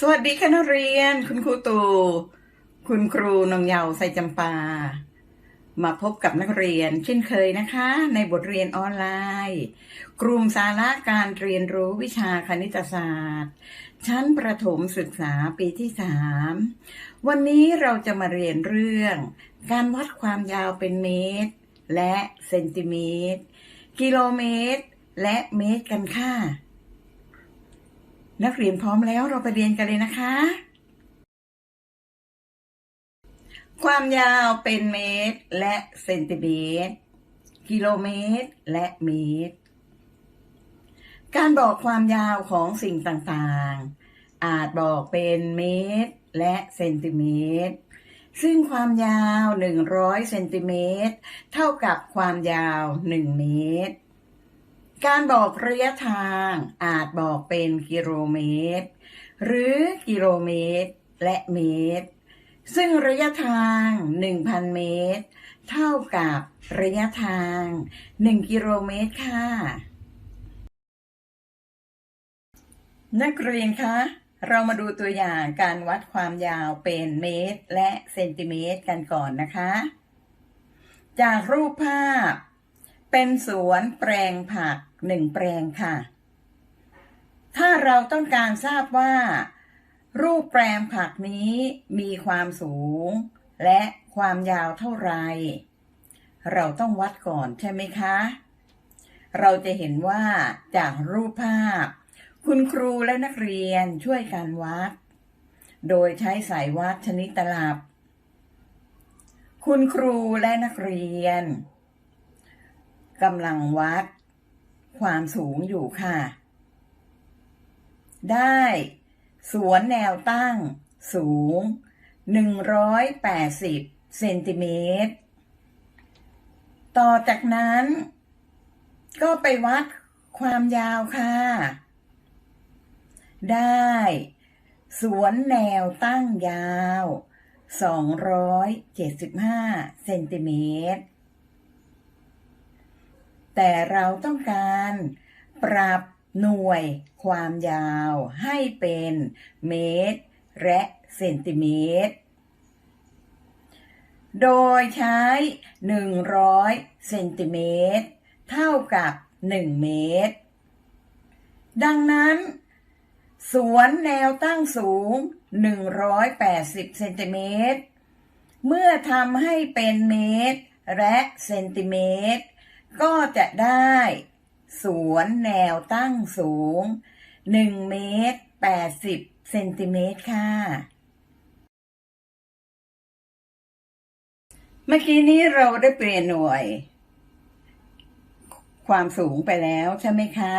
สวัสดีค่ะนักเรียน คุณครูตูคุณครูนงเยาว์ไซจำปา มาพบกับนักเรียนเช่นเคยนะคะ ในบทเรียนออนไลน์ กลุ่มสาระการเรียนรู้วิชาคณิตศาสตร์ ชั้นประถมศึกษาปีที่สามวันนี้เราจะมาเรียนเรื่อง การวัดความยาวเป็นเมตร และเซนติเมตร กิโลเมตร และเมตรกันค่ะ นักเรียนพร้อมแล้วเราไปเรียนกันเลยนะคะ ความยาวเป็นเมตรและเซนติเมตร กิโลเมตรและเมตร การบอกความยาวของสิ่งต่างๆ อาจบอกเป็นเมตรและเซนติเมตร ซึ่งความยาว 100เซนติเมตรเท่ากับความยาว 1 เมตร การบอกระยะทางอาจบอกเป็นกิโลเมตร หรือกิโลเมตรและเมตร ซึ่งระยะทาง 1,000 เมตร เท่ากับระยะทาง 1 กิโลเมตรค่ะ นักเรียนคะ เรามาดูตัวอย่างการวัดความยาวเป็นเมตร และเซนติเมตรกันก่อนนะคะ จากรูปภาพ เป็นสวนแปลงผักหนึ่งแปลงค่ะ ถ้าเราต้องการทราบว่า รูปแปลงผักนี้มีความสูง และความยาวเท่าไร เราต้องวัดก่อนใช่ไหมคะ เราจะเห็นว่าจากรูปภาพ คุณครูและนักเรียนช่วยกันวัด โดยใช้สายวัดชนิดตลับ คุณครูและนักเรียน กำลังวัด ความสูงอยู่ค่ะ ได้ สวนแนวตั้ง สูง 180 เซนติเมตร ต่อจากนั้น ก็ไปวัดความยาวค่ะ ได้ สวนแนวตั้งยาว 275 เซนติเมตร แต่เราต้องการปรับหน่วยความยาวให้เป็นเมตร และเซนติเมตร โดยใช้ 100 เซนติเมตร เท่ากับ 1 เมตร ดังนั้น สวนแนวตั้งสูง 180 เซนติเมตร เมื่อทำให้เป็นเมตร และเซนติเมตร ก็จะได้สวนแนวตั้งสูง 1 เมตร 80 เซนติเมตรค่ะ เมื่อกี้นี้เราได้เปลี่ยนหน่วย ความสูงไปแล้วใช่ไหมคะ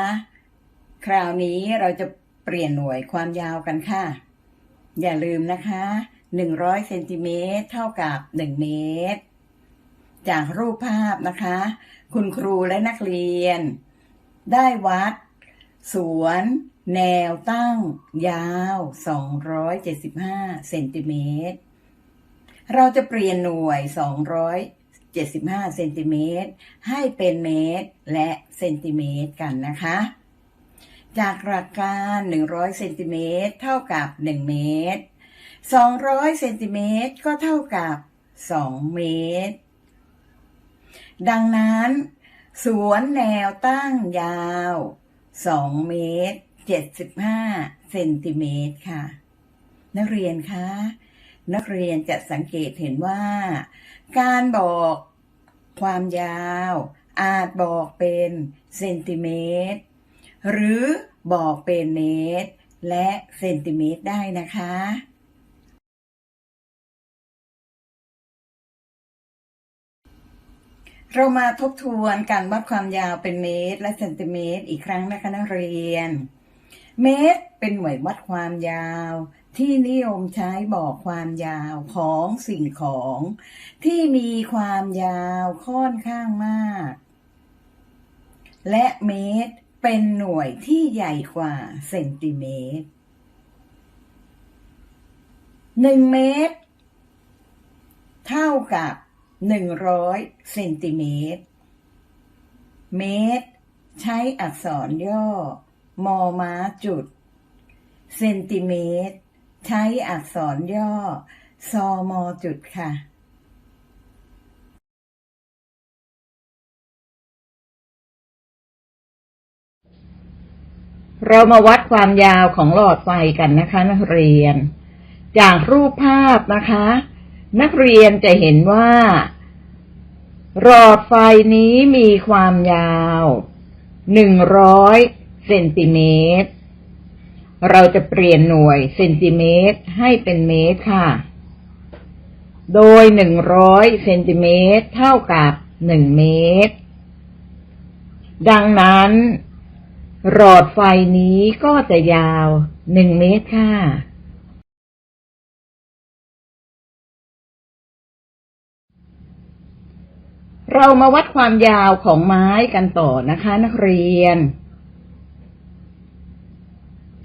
คราวนี้เราจะเปลี่ยนหน่วยความยาวกันค่ะ อย่าลืมนะคะ 100 เซนติเมตรเท่ากับ 1 เมตร จากรูปภาพนะคะ คุณครูและนักเรียน ได้วัด สวน แนวตั้ง ยาว 275 เซนติเมตร เราจะเปลี่ยนหน่วย 275 เซนติเมตรให้เป็นเมตรและเซนติเมตรกันนะคะ จากหลักการ 100 เซนติเมตรเท่ากับ 1 เมตร200 เซนติเมตรก็เท่ากับ 2 เมตร ดังนั้น สวนแนวตั้งยาว 2 เมตร 75 เซนติเมตรค่ะ นักเรียนคะ นักเรียนจะสังเกตเห็นว่า การบอกความยาว อาจบอกเป็นเซนติเมตร หรือบอกเป็นเมตร และเซนติเมตรได้นะคะ เรามาทบทวนการวัดความยาวเป็นเมตร และเซนติเมตร อีกครั้งนะคะนักเรียน เมตรเป็นหน่วยวัดความยาว ที่นิยมใช้บอกความยาวของสิ่งของ ที่มีความยาวค่อนข้างมาก และเมตรเป็นหน่วยที่ใหญ่กว่าเซนติเมตรหนึ่งเมตร เท่ากับ หนึ่งร้อยเซนติเมตร เมตร ใช้อักษรย่อ มอม้าจุด เซนติเมตร ใช้อักษรย่อ ซอมอจุดค่ะเรามาวัดความยาวของหลอดไฟกันนะคะ นักเรียน จากรูปภาพนะคะ นักเรียนจะเห็นว่า หลอดไฟนี้มีความยาวหนึ่งร้อยเซนติเมตร เราจะเปลี่ยนหน่วยเซนติเมตรให้เป็นเมตรค่ะ โดยหนึ่งร้อยเซนติเมตรเท่ากับหนึ่งเมตร ดังนั้น หลอดไฟนี้ก็จะยาวหนึ่งเมตรค่ะ เรามาวัดความยาวของไม้กันต่อนะคะ นักเรียน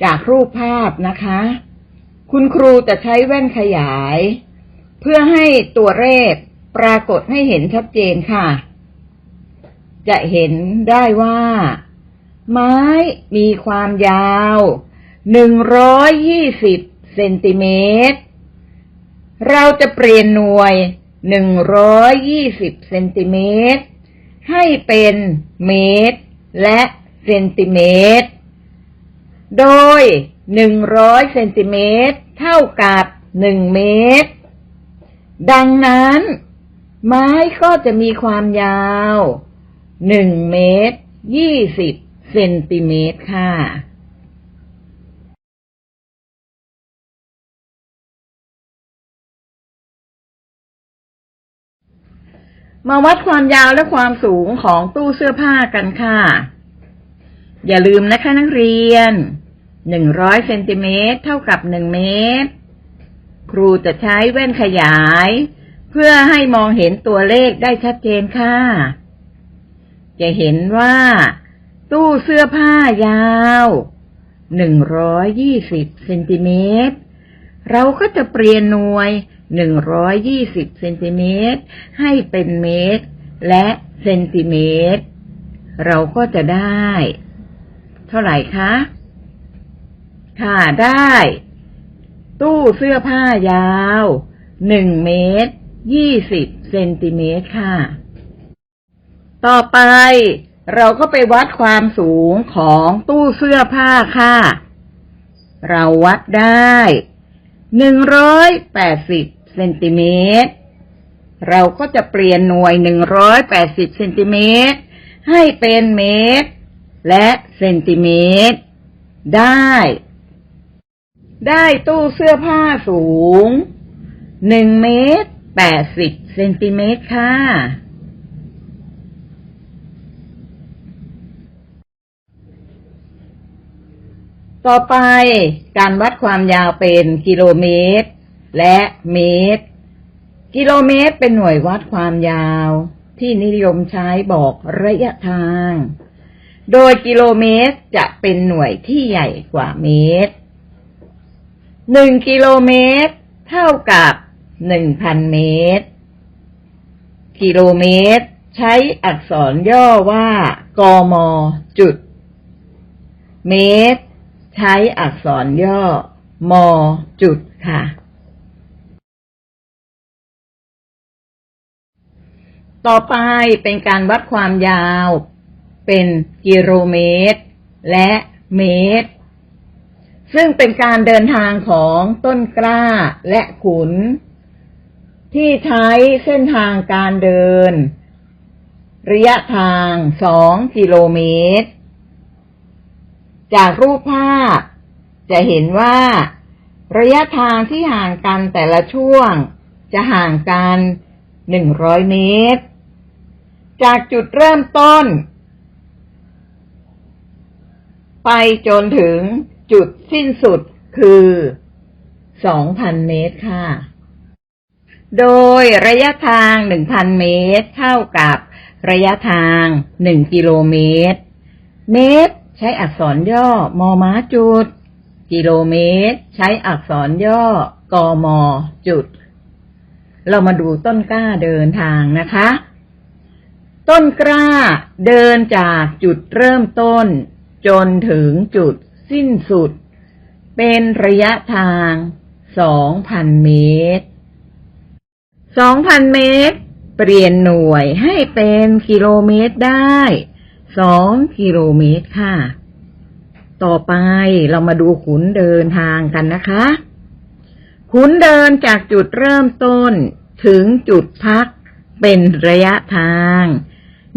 จากรูปภาพนะคะ คุณครูจะใช้แว่นขยาย เพื่อให้ตัวเลขปรากฏให้เห็นชัดเจนค่ะ จะเห็นได้ว่า ไม้มีความยาวหนึ่งร้อยยี่สิบเซนติเมตร เราจะเปลี่ยนหน่วย หนึ่งร้อยยี่สิบเซนติเมตร ให้เป็นเมตร และเซนติเมตร โดยหนึ่งร้อยเซนติเมตรเท่ากับหนึ่งเมตร ดังนั้น ไม้ก็จะมีความยาวหนึ่งเมตรยี่สิบเซนติเมตรค่ะ มาวัดความยาวและความสูงของตู้เสื้อผ้ากันค่ะ อย่าลืมนะคะนักเรียนหนึ่งร้อยเซนติเมตรเท่ากับหนึ่งเมตร ครูจะใช้แว่นขยาย เพื่อให้มองเห็นตัวเลขได้ชัดเจนค่ะ จะเห็นว่า ตู้เสื้อผ้ายาวหนึ่งร้อยี่สิบเซนติเมตร เราก็จะเปลี่ยนหน่วย หนึ่งร้อยยี่สิบเซนติเมตรให้เป็นเมตร และเซนติเมตร เราก็จะได้ เท่าไหร่คะ ค่ะได้ ตู้เสื้อผ้ายาวหนึ่งเมตรยี่สิบเซนติเมตรค่ะ ต่อไปเราก็ไปวัดความสูงของตู้เสื้อผ้าค่ะ เราวัดได้หนึ่งร้อยแปดสิบ เซนติเมตร เราก็จะเปลี่ยนหน่วยหนึ่งร้อยแปดสิบเซนติเมตรให้เป็นเมตร และเซนติเมตร ได้ ได้ตู้เสื้อผ้าสูงหนึ่งเมตรแปดสิบเซนติเมตรค่ะ ต่อไปการวัดความยาวเป็นกิโลเมตร และเมตร กิโลเมตรเป็นหน่วยวัดความยาว ที่นิยมใช้บอกระยะทาง โดยกิโลเมตรจะเป็นหน่วยที่ใหญ่กว่าเมตรหนึ่งกิโลเมตร เท่ากับหนึ่งพันเมตร กิโลเมตร ใช้อักษรย่อว่า กมจุด เมตร ใช้อักษรย่อ มจุดค่ะ ต่อไปเป็นการวัดความยาว เป็นกิโลเมตร และเมตร ซึ่งเป็นการเดินทางของต้นกล้าและขุน ที่ใช้เส้นทางการเดิน ระยะทางสองกิโลเมตร จากรูปภาพ จะเห็นว่า ระยะทางที่ห่างกันแต่ละช่วง จะห่างกันหนึ่งร้อยเมตร จากจุดเริ่มต้น ไปจนถึงจุดสิ้นสุดคือสองพันเมตรค่ะ โดยระยะทางหนึ่งพันเมตร เท่ากับระยะทางหนึ่งกิโลเมตร เมตรใช้อักษรย่อมอม้าจุด กิโลเมตร ใช้อักษรย่อกมจุด เรามาดูต้นกล้าเดินทางนะคะ ต้นกล้าเดินจากจุดเริ่มต้น จนถึงจุดสิ้นสุด เป็นระยะทางสองพันเมตรสองพันเมตร เปลี่ยนหน่วยให้เป็นกิโลเมตรได้สองกิโลเมตรค่ะ ต่อไปเรามาดูขุนเดินทางกันนะคะขุนเดินจากจุดเริ่มต้นถึงจุดพักเป็นระยะทาง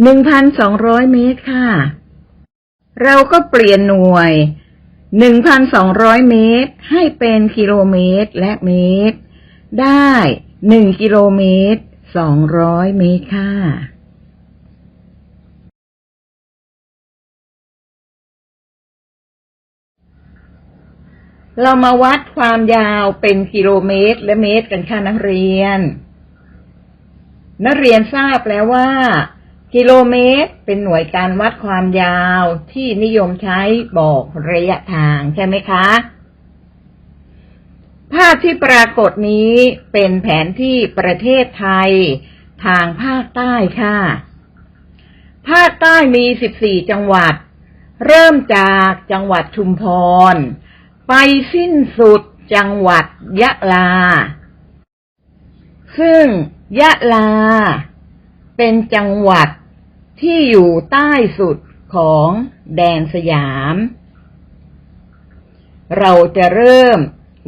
1,200เมตรค่ะ เราก็เปลี่ยนหน่วย1,200เมตร ให้เป็นกิโลเมตรและเมตร ได้1กิโลเมตร200เมตรค่ะเรามาวัดความยาวเป็นกิโลเมตรและเมตรกันค่ะนักเรียน นักเรียนทราบแล้วว่า กิโลเมตรเป็นหน่วยการวัดความยาวที่นิยมใช้บอกระยะทางใช่ไหมคะ ภาพที่ปรากฏนี้เป็นแผนที่ประเทศไทยทางภาคใต้ค่ะ ภาคใต้มี 14 จังหวัด เริ่มจากจังหวัดชุมพร ไปสิ้นสุดจังหวัดยะลา ซึ่งยะลาเป็นจังหวัด ที่อยู่ใต้สุดของแดนสยาม เราจะเริ่ม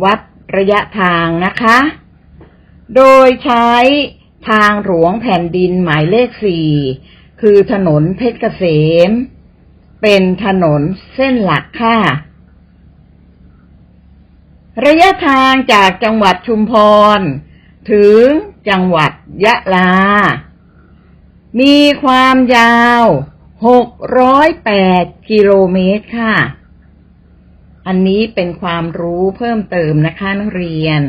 วัดระยะทางนะคะ โดยใช้ทางหลวงแผ่นดินหมายเลขสี่ คือถนนเพชรเกษม เป็นถนนเส้นหลักค่ะ ระยะทางจากจังหวัดชุมพร ถึงจังหวัดยะลา มีความยาว 608 กิโลเมตรค่ะ อันนี้เป็นความรู้เพิ่มเติมนะคะนักเรียน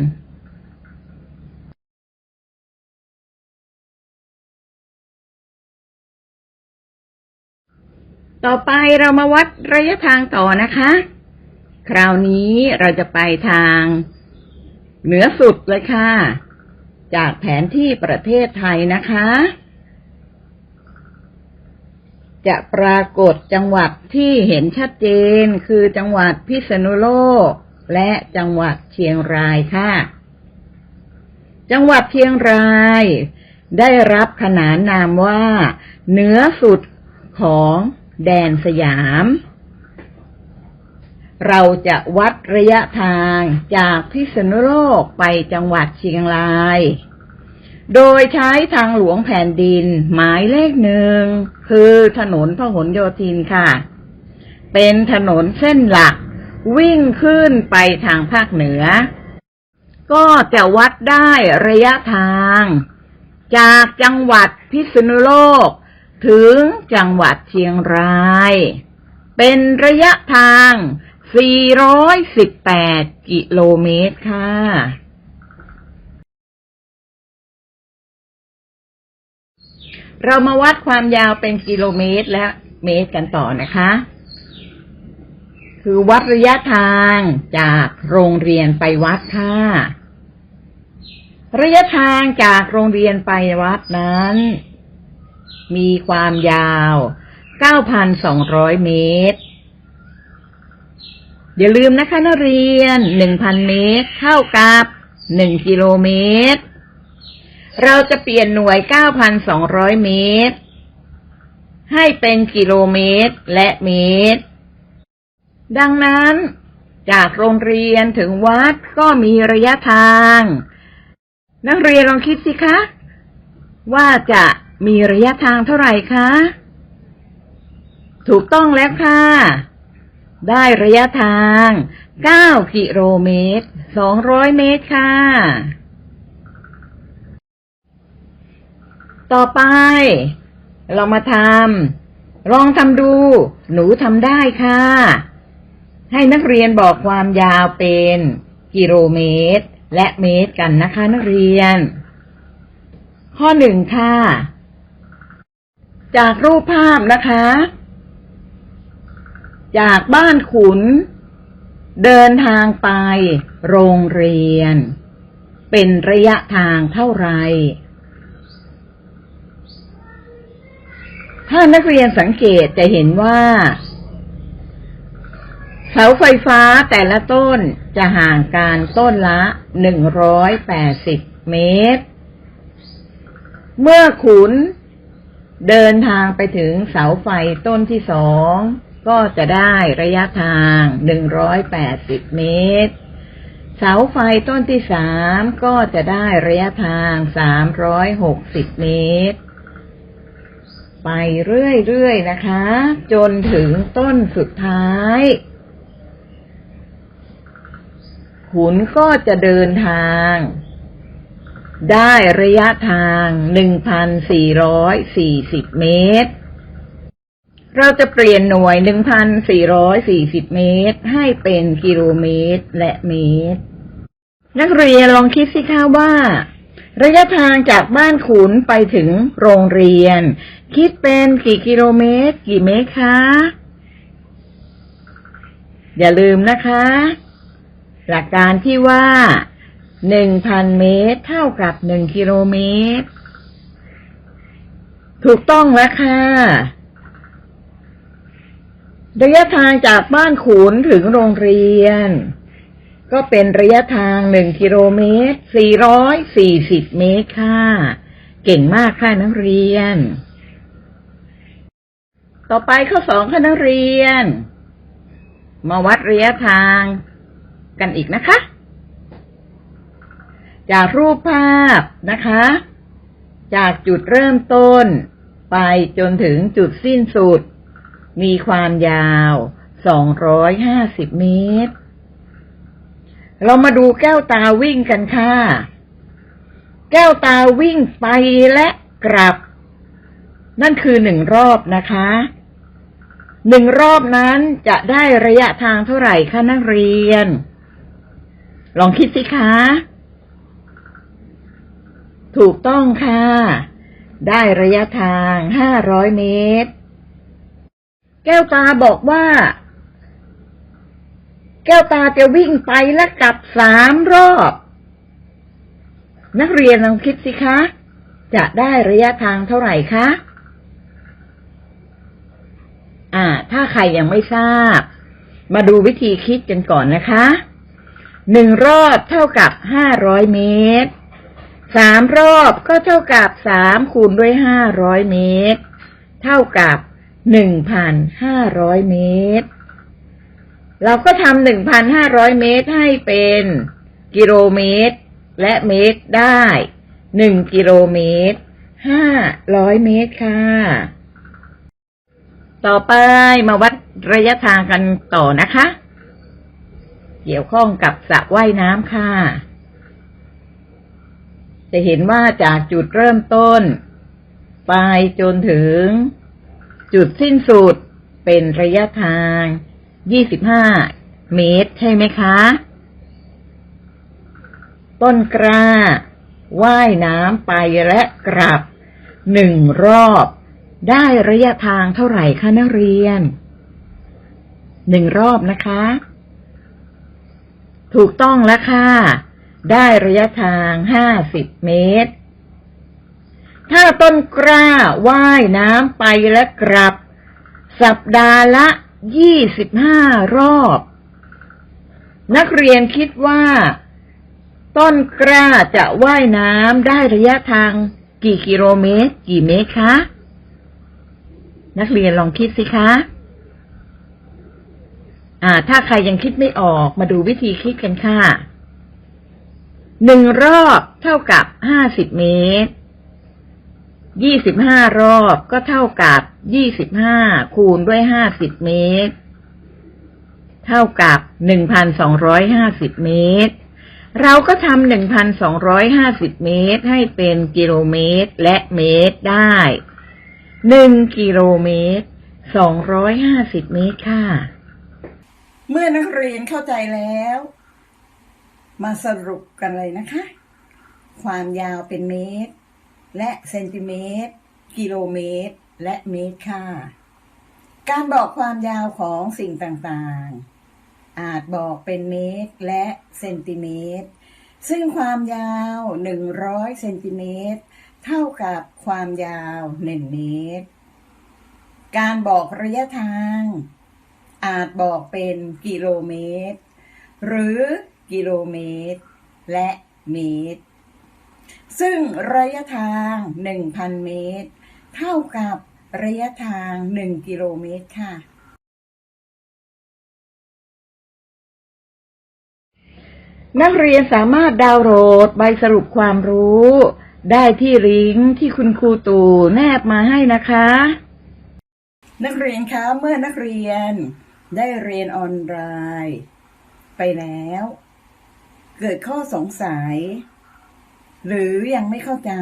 ต่อไปเรามาวัดระยะทางต่อนะคะ คราวนี้เราจะไปทางเหนือสุดเลยค่ะ จากแผนที่ประเทศไทยนะคะ จะปรากฏจังหวัดที่เห็นชัดเจนคือจังหวัดพิษณุโลก และจังหวัดเชียงรายค่ะ จังหวัดเชียงราย ได้รับขนานนามว่าเหนือสุดของแดนสยาม เราจะวัดระยะทางจากพิษณุโลกไปจังหวัดเชียงราย โดยใช้ทางหลวงแผ่นดิน หมายเลขหนึ่งคือถนนพหลโยธินค่ะ เป็นถนนเส้นหลัก วิ่งขึ้นไปทางภาคเหนือ ก็จะวัดได้ระยะทาง จากจังหวัดพิษณุโลก ถึงจังหวัดเชียงราย เป็นระยะทาง 418 กิโลเมตรค่ะ เรามาวัดความยาวเป็นกิโลเมตรและเมตรกันต่อนะคะ คือวัดระยะทางจากโรงเรียนไปวัดค่ะ ระยะทางจากโรงเรียนไปวัดนั้น มีความยาว 9,200 เมตร อย่าลืมนะคะนักเรียน 1,000 เมตรเท่ากับ 1 กิโลเมตร เราจะเปลี่ยนหน่วย 9,200 เมตร ให้เป็นกิโลเมตรและเมตร ดังนั้น จากโรงเรียนถึงวัดก็มีระยะทาง นักเรียนลองคิดสิคะ ว่าจะมีระยะทางเท่าไหร่คะ ถูกต้องแล้วค่ะ ได้ระยะทาง 9 กิโลเมตร 200 เมตรค่ะ ต่อไป เรามาทำลองทำดู หนูทำได้ค่ะ ให้นักเรียนบอกความยาวเป็นกิโลเมตร และเมตรกันนะคะ นักเรียน ข้อหนึ่งค่ะ จากรูปภาพนะคะ จากบ้านขุน เดินทางไป โรงเรียน เป็นระยะทางเท่าไหร่ ถ้านักเรียนสังเกตจะเห็นว่า เสาไฟฟ้าแต่ละต้นจะห่างกันต้นละ180เมตร เมื่อขุนเดินทางไปถึงเสาไฟต้นที่สองก็จะได้ระยะทาง180เมตร เสาไฟต้นที่สามก็จะได้ระยะทาง360เมตร ไปเรื่อยๆนะคะ จนถึงต้นสุดท้าย ขุนก็จะเดินทาง ได้ระยะทาง 1,440 เมตร เราจะเปลี่ยนหน่วย 1,440 เมตร ให้เป็นกิโลเมตรและเมตร นักเรียนลองคิดสิคะว่า ระยะทางจากบ้านขุนไปถึงโรงเรียน คิดเป็นกี่กิโลเมตร กี่เมตรคะ อย่าลืมนะคะ หลักการที่ว่าหนึ่งพันเมตร เท่ากับหนึ่งกิโลเมตร ถูกต้องแล้วค่ะระยะทางจากบ้านขุนถึงโรงเรียน ก็เป็นระยะทางหนึ่งกิโลเมตรสี่ร้อยสี่สิบเมตรค่ะ เก่งมากค่ะนักเรียน ต่อไปข้อสองค่ะนักเรียน มาวัดระยะทางกันอีกนะคะ จากรูปภาพนะคะ จากจุดเริ่มต้น ไปจนถึงจุดสิ้นสุด มีความยาว 250 เมตร เรามาดูแก้วตาวิ่งกันค่ะ แก้วตาวิ่งไปและกลับ นั่นคือหนึ่งรอบนะคะ หนึ่งรอบนั้นจะได้ระยะทางเท่าไหร่คะนักเรียน ลองคิดสิคะ ถูกต้องค่ะ ได้ระยะทางห้าร้อยเมตร แก้วตาบอกว่า แก้วตาจะวิ่งไปและกลับสามรอบ นักเรียนลองคิดสิคะ จะได้ระยะทางเท่าไหร่คะ อ่า ถ้าใครยังไม่ทราบ มาดูวิธีคิดกันก่อนนะคะหนึ่งรอบเท่ากับห้าร้อยเมตรสามรอบก็เท่ากับสามคูณด้วยห้าร้อยเมตร เท่ากับหนึ่งพันห้าร้อยเมตร เราก็ทำหนึ่งพันห้าร้อยเมตรให้เป็นกิโลเมตร และเมตรได้หนึ่งกิโลเมตรห้าร้อยเมตรค่ะ ต่อไปมาวัดระยะทางกันต่อนะคะ เกี่ยวข้องกับสระว่ายน้ำค่ะ จะเห็นว่าจากจุดเริ่มต้น ไปจนถึงจุดสิ้นสุดเป็นระยะทาง 25เมตร ใช่ไหมคะ ต้นกล้าว่ายน้ำไปและกลับหนึ่งรอบ ได้ระยะทางเท่าไหร่คะนักเรียนหนึ่งรอบนะคะ ถูกต้องแล้วค่ะ ได้ระยะทางห้าสิบเมตร ถ้าต้นกล้าว่ายน้ำไปและกลับ สัปดาห์ละ ยี่สิบห้ารอบ นักเรียนคิดว่า ต้นกล้าจะว่ายน้ำได้ระยะทางกี่กิโลเมตร กี่เมตรคะ นักเรียนลองคิดสิคะ อ่า ถ้าใครยังคิดไม่ออกมาดูวิธีคิดกันค่ะหนึ่งรอบเท่ากับห้าสิบเมตร ยี่สิบห้ารอบก็เท่ากับยี่สิบห้าคูณด้วยห้าสิบเมตร เท่ากับหนึ่งพันสองร้อยห้าสิบเมตร เราก็ทำหนึ่งพันสองร้อยห้าสิบเมตรให้เป็นกิโลเมตรและเมตรได้หนึ่งกิโลเมตรสองร้อยห้าสิบเมตรค่ะ เมื่อนักเรียนเข้าใจแล้ว มาสรุปกันเลยนะคะ ความยาวเป็นเมตร และเซนติเมตร กิโลเมตร และเมตรค่ะการบอกความยาวของสิ่งต่างๆ อาจบอกเป็นเมตรและเซนติเมตร ซึ่งความยาว 100 เซนติเมตร เท่ากับความยาว 1 เมตร การบอกระยะทาง อาจบอกเป็นกิโลเมตร หรือกิโลเมตร และเมตร ซึ่งระยะทาง 1,000 เมตร เท่ากับระยะทาง 1 กิโลเมตรค่ะ นักเรียนสามารถดาวน์โหลดใบสรุปความรู้ ได้ที่ลิงก์ที่คุณครูตู่แนบมาให้นะคะ นักเรียนคะเมื่อนักเรียนได้เรียนออนไลน์ ไปแล้ว เกิดข้อสงสัย หรือยังไม่เข้าใจ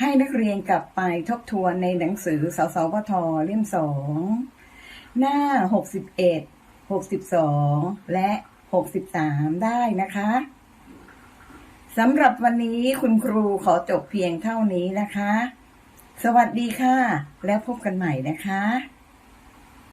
ให้นักเรียนกลับไปทบทวนในหนังสือสสวทเล่มสองหน้าหกสิบเอ็ดหกสิบสองและหกสิบสามได้นะคะสำหรับวันนี้คุณครูขอจบเพียงเท่านี้นะคะ สวัสดีค่ะ แล้วพบกันใหม่นะคะ